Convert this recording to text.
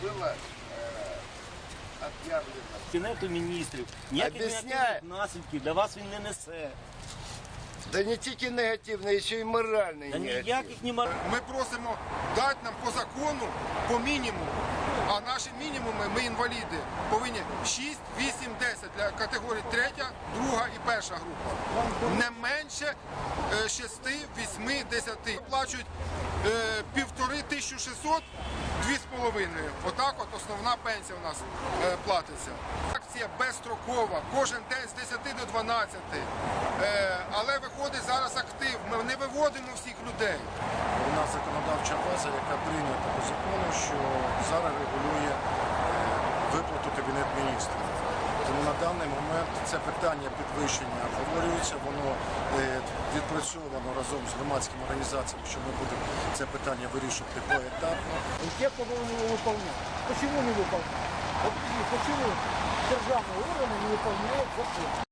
числа было э, объявлено. Кабінету міністрів. Ніяких Об'ясняє. негативних наслідків для вас він не несе. Да не тільки негативний, ще й моральний Та негатив. ніяких ні мар... Ми просимо дати нам по закону по мінімуму. А наші мінімуми, ми інваліди, повинні 6, 8, 10 для категорії 3, 2 і перша група. Не менше е, 6, 8, 10. Плачуть е, півтори 1600, дві з половиною. Отак от основна пенсія у нас е, платиться. Акція безстрокова, кожен день з 10 до 12. Е, але виходить зараз актив. Ми не виводимо всіх людей. У нас законодавча база, яка прийнята по закону, що зараз регулює е, виплату Кабінет міністрів. Тому на даний момент це питання підвищення обговорюється, воно відпрацьовано разом з громадськими організаціями, що ми будемо це питання вирішувати поетапно. И те, кто должен его выполнять. Почему не выполняют? Вот почему державные органы не выполняют закон?